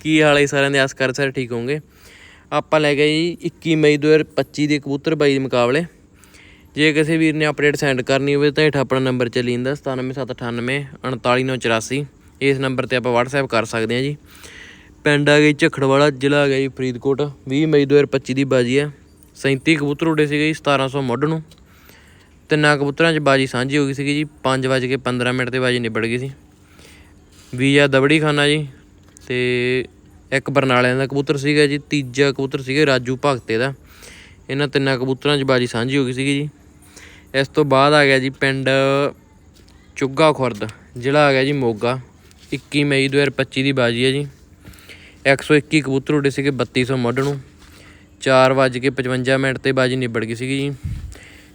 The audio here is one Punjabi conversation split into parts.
ਕੀ ਹਾਲ ਹੈ ਸਾਰਿਆਂ ਦੇ ਆਸ ਕਰ ਸਾਰੇ ਠੀਕ ਹੋਵੋਗੇ ਆਪਾਂ ਲੈ ਗਏ ਜੀ 21 ਮਈ 2025 ਦੇ ਕਬੂਤਰ ਬਾਈ ਦੇ ਮੁਕਾਬਲੇ। ਜੇ ਕਿਸੇ ਵੀਰ ਨੇ ਅਪਡੇਟ ਸੈਂਡ ਕਰਨੀ ਹੋਵੇ ਤਾਂ ਹੇਠ ਆਪਣਾ ਨੰਬਰ ਚੱਲੀ ਜਾਂਦਾ 97798 39984 ਇਸ ਨੰਬਰ ਤੇ ਆਪਾਂ WhatsApp ਕਰ ਸਕਦੇ ਹਾਂ ਜੀ। ਪਿੰਡ ਆ ਗਈ ਝਖੜਵਾਲਾ, ਜ਼ਿਲ੍ਹਾ ਆ ਗਿਆ ਜੀ ਫਰੀਦਕੋਟ। 20 ਮਈ 2025 ਦੀ ਬਾਜੀ ਹੈ 37 ਕਬੂਤਰ ਉੱਡੇ ਸੀਗੇ ਜੀ 1700 ਮੁੱਢ ਨੂੰ। ਤਿੰਨਾਂ ਕਬੂਤਰਾਂ 'ਚ ਬਾਜੀ ਸਾਂਝੀ ਹੋ ਗਈ ਸੀਗੀ ਜੀ। 5:15 ਮਿੰਟ ਤੇ ਬਾਜੀ ਨਿਬੜ ਗਈ ਸੀ। ਵੀਜ਼ਾ ਦਬੜੀ ਖਾਨਾ ਜੀ। ਤੇ ਇੱਕ ਬਰਨਾਲਿਆਂ ਦਾ ਕਬੂਤਰ ਸੀਗਾ ਜੀ, ਤੀਜਾ ਕਬੂਤਰ ਸੀਗਾ ਰਾਜੂ ਭਗਤੇ ਦਾ। ਇਹਨਾਂ ਤਿੰਨਾਂ ਕਬੂਤਰਾਂ 'ਚ ਬਾਜੀ ਸਾਂਝੀ ਹੋ ਗਈ ਸੀਗੀ ਜੀ। ਇਸ ਤੋਂ ਬਾਅਦ ਆ ਗਿਆ ਜੀ ਪਿੰਡ ਚੁੱਗਾ ਖੁਰਦ, ਜ਼ਿਲ੍ਹਾ ਆ ਗਿਆ ਜੀ ਮੋਗਾ। 21 ਮਈ 2025 ਦੀ ਬਾਜੀ ਹੈ ਜੀ। 121 ਕਬੂਤਰ ਉੱਡੇ ਸੀਗੇ 3200 ਮੁੱਢ ਨੂੰ। 4:55 ਮਿੰਟ ਤੇ ਬਾਜੀ ਨਿਬੜ ਗਈ ਸੀਗੀ ਜੀ।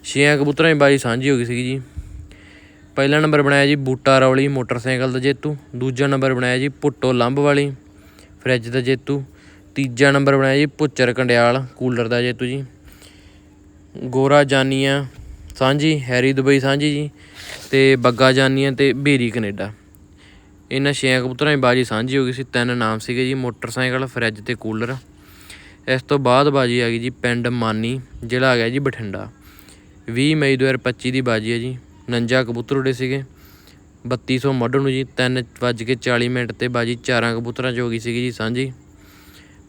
ਛੇਆਂ ਕਬੂਤਰਾਂ ਦੀ ਬਾਜੀ ਸਾਂਝੀ ਹੋ ਗਈ ਸੀਗੀ ਜੀ। ਪਹਿਲਾ ਨੰਬਰ ਬਣਾਇਆ ਜੀ ਬੂਟਾ ਰੌਲੀ ਮੋਟਰਸਾਈਕਲ ਦਾ ਜੇਤੂ। ਦੂਜਾ ਨੰਬਰ ਬਣਾਇਆ ਜੀ ਪੁੱਟੋ ਲੰਬ ਵਾਲੀ, ਫਰਿੱਜ ਦਾ ਜੇਤੂ। ਤੀਜਾ ਨੰਬਰ ਬਣਾਇਆ ਜੀ ਪੁੱਚਰ ਕੰਡਿਆਲ, ਕੂਲਰ ਦਾ ਜੇਤੂ ਜੀ। ਗੋਰਾ ਜਾਨੀਆਂ ਸਾਂਝੀ, ਹੈਰੀ ਦੁਬਈ ਸਾਂਝੀ ਜੀ। ਤੇ ਬੱਗਾ ਜਾਨੀਆਂ ਤੇ ਬੇਰੀ ਕੈਨੇਡਾ। ਇਹਨਾਂ ਛੇ ਕਬੂਤਰਾਂ ਦੀ ਬਾਜੀ ਸਾਂਝੀ ਹੋ ਗਈ ਸੀ, ਤਿੰਨ ਨਾਮ ਸੀਗੇ ਜੀ, ਮੋਟਰਸਾਈਕਲ, ਫਰਿੱਜ ਤੇ ਕੂਲਰ। ਇਸ ਤੋਂ ਬਾਅਦ ਬਾਜੀ ਆ ਗਈ ਜੀ ਪਿੰਡ ਮਾਨੀ, ਜ਼ਿਲ੍ਹਾ ਆ ਗਿਆ ਜੀ ਬਠਿੰਡਾ। 20 ਮਈ 2025 ਦੀ ਬਾਜੀ ਹੈ ਜੀ। 49 ਕਬੂਤਰ ਉੱਡੇ ਸੀਗੇ। 3200 ਮੱਢ ਨੂੰ ਜੀ 3:40 ਮਿੰਟ ਤੇ ਬਾਜੀ ਚਾਰਾਂ ਕਬੂਤਰਾਂ 'ਚ ਹੋ ਗਈ ਸੀਗੀ ਜੀ ਸਾਂਝੀ।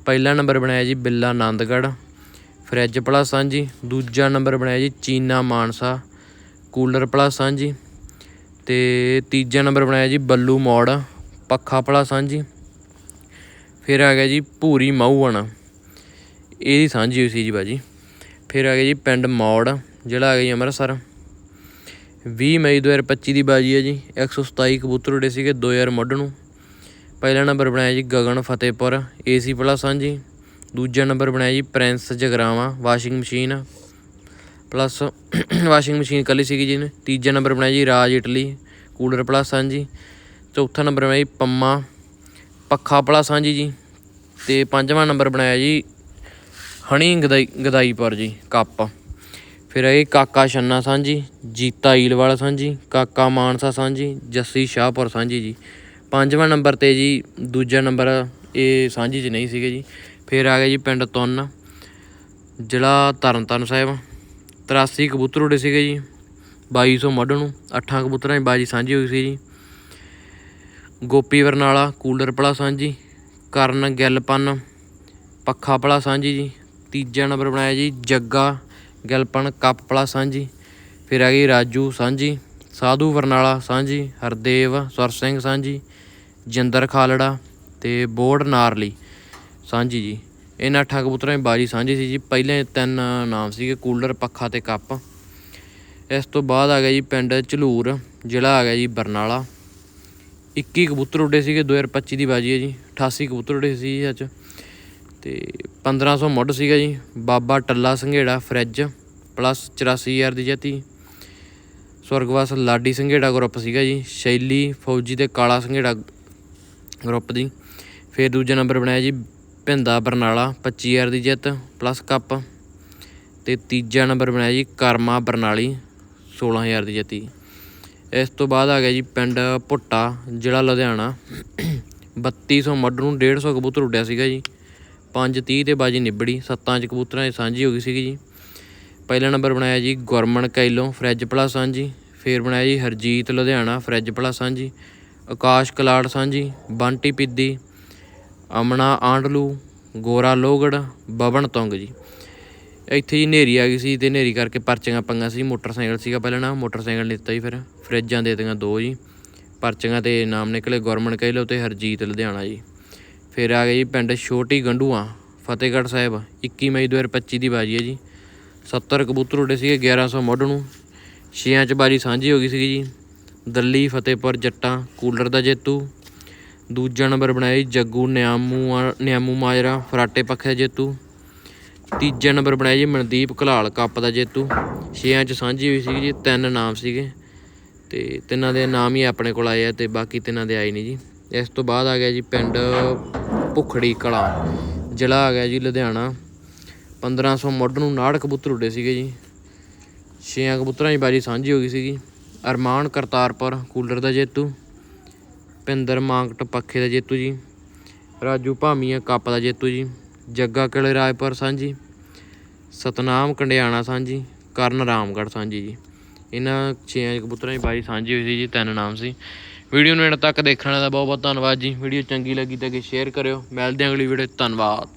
ਪਹਿਲਾ ਨੰਬਰ ਬਣਾਇਆ ਜੀ ਬਿੱਲਾ ਆਨੰਦਗੜ੍ਹ, ਫਰਿੱਜ ਪਲੱਸ ਸਾਂਝੀ। ਦੂਜਾ ਨੰਬਰ ਬਣਾਇਆ ਜੀ ਚੀਨਾ ਮਾਨਸਾ, ਕੂਲਰ ਪਲੱਸ ਸਾਂਝੀ। ਤੇ ਤੀਜਾ ਨੰਬਰ ਬਣਾਇਆ ਜੀ ਬੱਲੂ ਮੋੜ, ਪੱਖਾ ਪਲੱਸ ਸਾਂਝੀ। ਫਿਰ ਆ ਗਿਆ ਜੀ ਭੂਰੀ ਮਾਹੂਆਣਾ ਇਹਦੀ ਸਾਂਝੀ ਹੋਈ ਸੀ ਜੀ ਬਾਜੀ। ਫਿਰ ਆ ਗਿਆ ਜੀ ਪਿੰਡ ਮੌੜ, ਜਿਹੜਾ ਆ ਗਿਆ ਜੀ ਅੰਮ੍ਰਿਤਸਰ। 20 ਮਈ 2025 ਦੀ ਬਾਜੀ ਹੈ ਜੀ 127 ਕਬੂਤਰ ਉਡੇ ਸੀਗੇ 2000 ਮੁੱਢ ਨੂੰ। ਪਹਿਲਾ ਨੰਬਰ ਬਣਾਇਆ ਜੀ ਗਗਨ ਫਤਿਹਪੁਰ ਏਸੀ ਪਲੱਸ ਸਾਂਝੀ ਦੂਜਾ ਨੰਬਰ ਬਣਾਇਆ ਜੀ Prince Jagraon, washing machine. Plus washing machine ਕੱਲੀ ਸੀਗੀ ਜੀ ਨੇ ਤੀਜਾ ਨੰਬਰ ਬਣਾਇਆ ਜੀ ਰਾਜ ਇਟਲੀ, ਕੂਲਰ ਪਲੱਸ ਹਾਂ ਜੀ। ਚੌਥਾ ਨੰਬਰ ਬਣਾਇਆ ਜੀ ਪੰਮਾ, ਪੱਖਾ ਪਲੱਸ ਸਾਂਝੀ ਜੀ। ਤੇ ਪੰਜਵਾਂ ਨੰਬਰ ਬਣਾਇਆ ਜੀ ਹਣੀ ਗਦਾਈ, ਗਦਾਈਪੁਰ ਜੀ, ਕੱਪ। ਫਿਰ ਇਹ ਕਾਕਾ ਛੰਨਾ ਸਾਂਝੀ, ਜੀਤਾ ਈਲਵਾਲ ਸਾਂਝੀ, ਕਾਕਾ ਮਾਨਸਾ ਸਾਂਝੀ, ਜੱਸੀ ਸ਼ਾਹਪੁਰ ਸਾਂਝੀ ਜੀ। ਪੰਜਵਾਂ ਨੰਬਰ ਤੇ ਜੀ, ਦੂਜਾ ਨੰਬਰ ਇਹ ਸਾਂਝੀ 'ਚ ਨਹੀਂ ਸੀਗੇ ਜੀ। ਫਿਰ ਆ ਗਿਆ ਜੀ ਪਿੰਡ ਤੁੰਨ, ਜ਼ਿਲ੍ਹਾ ਤਰਨਤਾਰਨ ਸਾਹਿਬ। 83 ਕਬੂਤਰ ਉੱਡੇ ਸੀਗੇ ਜੀ 2200 ਮੱਢ ਨੂੰ, ਅੱਠਾਂ ਕਬੂਤਰਾਂ ਦੀ ਬਾਜੀ ਸਾਂਝੀ ਹੋਈ ਸੀ ਜੀ। ਗੋਪੀ ਬਰਨਾਲਾ ਕੂਲਰ ਪਲਾ ਸਾਂਝੀ, ਕਰਨ ਗਿੱਲਪਨ ਪੱਖਾ ਪਲਾ ਸਾਂਝੀ ਜੀ। ਤੀਜਾ ਨੰਬਰ ਬਣਾਇਆ ਜੀ, ਜੱਗਾ ਗਿਲਪਨ ਕੱਪ ਸਾਂਝੀ। ਫਿਰ ਆ ਗਈ ਰਾਜੂ ਸਾਂਝੀ, ਸਾਧੂ ਬਰਨਾਲਾ ਸਾਂਝੀ, ਹਰਦੇਵ ਸਵਰ ਸਿੰਘ ਸਾਂਝੀ, ਜਿੰਦਰ ਖਾਲੜਾ ਤੇ ਬੋੜ ਨਾਰਲੀ ਸਾਂਝੀ ਜੀ। ਇਹਨਾਂ ਅੱਠਾਂ ਕਬੂਤਰਾਂ ਦੀ ਬਾਜੀ ਸਾਂਝੀ ਸੀ ਜੀ। ਪਹਿਲੇ ਤਿੰਨ ਨਾਮ ਸੀਗੇ, ਕੂਲਰ, ਪੱਖਾ ਤੇ ਕੱਪ। ਇਸ ਤੋਂ ਬਾਅਦ ਆ ਗਿਆ ਜੀ ਪਿੰਡ ਝਲੂਰ, ਜ਼ਿਲ੍ਹਾ ਆ ਗਿਆ ਜੀ ਬਰਨਾਲਾ। 21 ਕਬੂਤਰ ਉੱਡੇ ਸੀਗੇ 2025 ਦੀ ਬਾਜੀ ਹੈ ਜੀ। 88 ਕਬੂਤਰ ਉੱਡੇ ਸੀ ਜੀ ਅੱਜ ਤੇ 1500 ਮੁੱਢ ਸੀਗਾ ਜੀ। ਬਾਬਾ ਟੱਲਾ ਸੰਘੇੜਾ ਫਰਿੱਜ ਪਲੱਸ 84000 ਦੀ ਜਤੀ। ਸਵਰਗਵਾਸ ਲਾਡੀ ਸੰਘੇੜਾ ਗਰੁੱਪ ਸੀਗਾ ਜੀ। ਸ਼ੈਲੀ ਫੌਜੀ ਤੇ ਕਾਲਾ ਸੰਘੇੜਾ ਗਰੁੱਪ ਦੀ। ਫਿਰ ਦੂਜਾ ਨੰਬਰ ਬਣਾਇਆ ਜੀ ਭਿੰਦਾ ਬਰਨਾਲਾ 25000 ਦੀ ਜਿੱਤ ਪਲੱਸ ਕੱਪ ਤੇ ਤੀਜਾ ਨੰਬਰ ਬਣਾਇਆ ਜੀ ਕਰਮਾ ਬਰਨਾਲੀ 16000 ਦੀ ਜਿੱਤੀ। ਇਸ ਤੋਂ ਬਾਅਦ ਆ ਗਿਆ ਜੀ ਪਿੰਡ ਭੁੱਟਾ, ਜ਼ਿਲ੍ਹਾ ਲੁਧਿਆਣਾ। 3200 ਮੁੱਢ ਨੂੰ 150 ਕਬੂਤਰ ਉੱਡਿਆ ਸੀਗਾ ਜੀ। 5:30 ਤੇ ਬਾਜੀ ਨਿਬੜੀ, ਸੱਤਾਂ 'ਚ ਕਬੂਤਰਾਂ ਦੀ ਸਾਂਝੀ ਹੋ ਗਈ ਸੀਗੀ ਜੀ। ਪਹਿਲਾ ਨੰਬਰ ਬਣਾਇਆ ਜੀ ਗੁਰਮਨ ਕੈਲੋਂ, ਫਰਿੱਜ ਪਲੱਸ ਸਾਂਝੀ। ਫਿਰ ਬਣਾਇਆ ਜੀ ਹਰਜੀਤ ਲੁਧਿਆਣਾ, ਫਰਿੱਜ ਪਲੱਸ ਸਾਂਝੀ। ਆਕਾਸ਼ ਕਲਾੜ ਸਾਂਝੀ, ਬੰਟੀ ਪਿੱਦੀ, ਅਮਨਾ ਆਂਡਲੂ, ਗੋਰਾ ਲੋਗੜ, ਬਵਨ ਤੁੰਗ ਜੀ। ਇੱਥੇ ਜੀ ਨੇਰੀ ਆ ਗਈ ਸੀ ਤੇ ਨੇਰੀ ਕਰਕੇ ਪਰਚੀਆਂ ਪੰਗਾ ਸੀ, ਮੋਟਰਸਾਈਕਲ ਸੀਗਾ ਪਹਿਲਾਂ ਨਾ ਮੋਟਰਸਾਈਕਲ ਲਿੱਤਾ ਜੀ ਫਿਰ। ਫਰਿੱਜਾਂ ਦੇ ਦਿੱਤੀਆਂ ਦੋ ਜੀ। ਪਰਚੀਆਂ ਤੇ ਨਾਮ ਨਿਕਲੇ ਗੁਰਮਨ ਕਹਿਲੋ ਤੇ ਹਰਜੀਤ ਲੁਧਿਆਣਾ ਜੀ। ਫਿਰ ਆ ਗਏ ਜੀ ਪਿੰਡ ਛੋਟੀ ਗੰਢੂਆਂ ਫਤਿਹਗੜ੍ਹ ਸਾਹਿਬ 21 ਮਈ 2025 ਦੀ ਬਾਜੀ ਹੈ ਜੀ। 70 ਕਬੂਤਰ ਉੱਡੇ ਸੀਗੇ 1100 ਮੁੱਢ ਨੂੰ। ਛੇਆਂ 'ਚ ਬਾਜੀ ਸਾਂਝੀ ਹੋ ਗਈ ਸੀਗੀ ਜੀ। ਦੱਲੀ, ਫਤਿਹਪੁਰ, ਜੱਟਾਂ, ਕੂਲਰ ਦਾ ਜੇਤੂ। ਦੂਜਾ ਨੰਬਰ ਬਣਾਇਆ ਜੀ ਜੱਗੂ ਨਿਆਮੂ ਨਿਆਮੂ ਮਾਜਰਾ, ਫਰਾਟੇ ਪੱਖੇ ਦਾ ਜੇਤੂ। ਤੀਜਾ ਨੰਬਰ ਬਣਾਇਆ ਜੀ ਮਨਦੀਪ ਘਲਾਲ, ਕੱਪ ਦਾ ਜੇਤੂ। ਛੇਆਂ 'ਚ ਸਾਂਝੀ ਹੋਈ ਸੀਗੀ ਜੀ, ਤਿੰਨ ਨਾਮ ਸੀਗੇ। ਤੇ ਤਿੰਨਾਂ ਦੇ ਨਾਮ ਹੀ ਆਪਣੇ ਕੋਲ ਆਏ ਆ ਤੇ ਬਾਕੀ ਤਿੰਨਾਂ ਦੇ ਆਏ ਨਹੀਂ ਜੀ। ਇਸ ਤੋਂ ਬਾਅਦ ਆ ਗਿਆ ਜੀ ਪਿੰਡ ਭੁਖੜੀ ਕਲਾ। ਜ਼ਿਲ੍ਹਾ ਆ ਗਿਆ ਜੀ ਲੁਧਿਆਣਾ। 1500 ਮੁੱਢ ਨੂੰ 69 ਕਬੂਤਰ ਉੱਡੇ ਸੀਗੇ ਜੀ। ਛੇਆਂ ਕਬੂਤਰਾਂ ਦੀ ਬਾਜੀ ਸਾਂਝੀ ਹੋ ਗਈ ਸੀਗੀ। ਅਰਮਾਨ ਕਰਤਾਰਪੁਰ, ਕੂਲਰ ਦਾ ਜੇਤੂ। ਭਿੰਦਰ ਮਾਂਗਟ ਪੱਖੇ ਦਾ ਜੇਤੂ ਜੀ। ਰਾਜੂ ਭਾਮੀਆਂ ਕੱਪ ਦਾ ਜੇਤੂ ਜੀ। ਜੱਗਾ ਕਿਲੇ ਰਾਜਪੁਰ ਸਾਂਝੀ। ਸਤਨਾਮ ਕੰਡਿਆਣਾ ਸਾਂਝੀ। ਕਰਨ ਰਾਮਗੜ੍ਹ ਸਾਂਝੀ ਜੀ। ਇਹਨਾਂ ਛੇ ਕਬੂਤਰਾਂ ਦੀ ਬਾਜ਼ੀ ਸਾਂਝੀ ਹੋਈ ਸੀ ਜੀ, ਤਿੰਨ ਨਾਮ ਸੀ। ਵੀਡੀਓ ਨੂੰ ਐਂਡ ਤੱਕ ਦੇਖਣ ਦਾ ਬਹੁਤ ਬਹੁਤ ਧੰਨਵਾਦ ਜੀ। ਵੀਡੀਓ ਚੰਗੀ ਲੱਗੀ ਤਾਂ ਕਿ ਸ਼ੇਅਰ ਕਰਿਓ। ਮਿਲਦੇ ਹਾਂ ਅਗਲੀ ਵੀਡੀਓ ਧੰਨਵਾਦ।